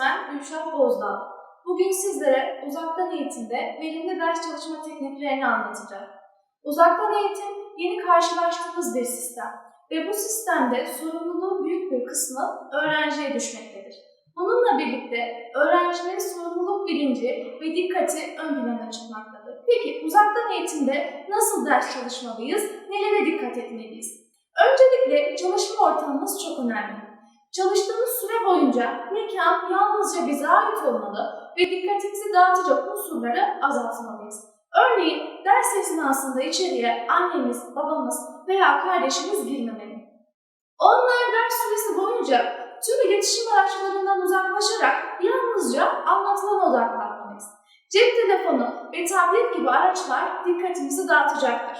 ben Gülşah Bozdağ. Bugün sizlere uzaktan eğitimde verimli ders çalışma tekniklerini anlatacağım. Uzaktan eğitim yeni karşılaştığımız bir sistem ve bu sistemde sorumluluğun büyük bir kısmı öğrenciye düşmektedir. Bununla birlikte öğrencilerin sorumluluk bilinci ve dikkati ön plana çıkmaktadır. Peki uzaktan eğitimde nasıl ders çalışmalıyız, nelere dikkat etmeliyiz? Öncelikle çalışma ortamımız çok önemli. Çalıştığımız süre boyunca mekan yalnızca bize ait olmalı ve dikkatimizi dağıtacak unsurları azaltmalıyız. Örneğin ders esnasında içeriye annemiz, babamız veya kardeşimiz girmemeli. Onlar ders süresi boyunca tüm iletişim araçlarından uzaklaşarak yalnızca anlatılana odaklanmalıyız. Cep telefonu ve tablet gibi araçlar dikkatimizi dağıtacaktır.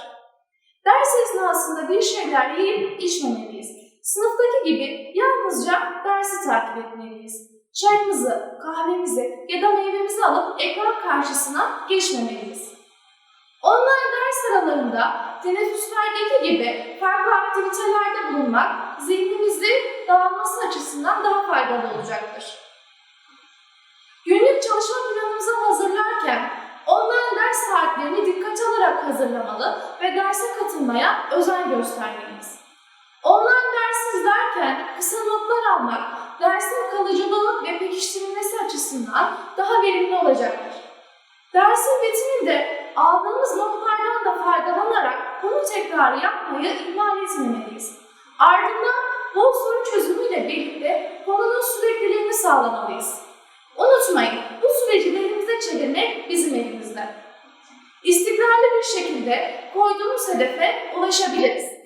Ders esnasında bir şeyler yiyip içmemeliyiz. Sınıftaki gibi yalnızca dersi takip etmeliyiz. Çayımızı, kahvemizi ya da meyvemizi alıp ekran karşısına geçmemeliyiz. Online ders aralarında teneffüslerdeki gibi farklı aktivitelerde bulunmak zihnimizi dağılması açısından daha faydalı olacaktır. Günlük çalışma planımızı hazırlarken online ders saatlerini dikkate alarak hazırlamalı ve derse katılmaya özen göstermeliyiz. Online izlerken kısa notlar almak, dersin kalıcılığı ve pekiştirilmesi açısından daha verimli olacaktır. Dersin bitiminde aldığımız notlardan da faydalanarak konu tekrarı yapmayı ihmal etmemeliyiz. Ardından bol soru çözümüyle birlikte konunun sürekliliğini sağlamalıyız. Unutmayın, bu süreci elimize çevirmek bizim elimizde. İstikrarlı bir şekilde koyduğumuz hedefe ulaşabiliriz.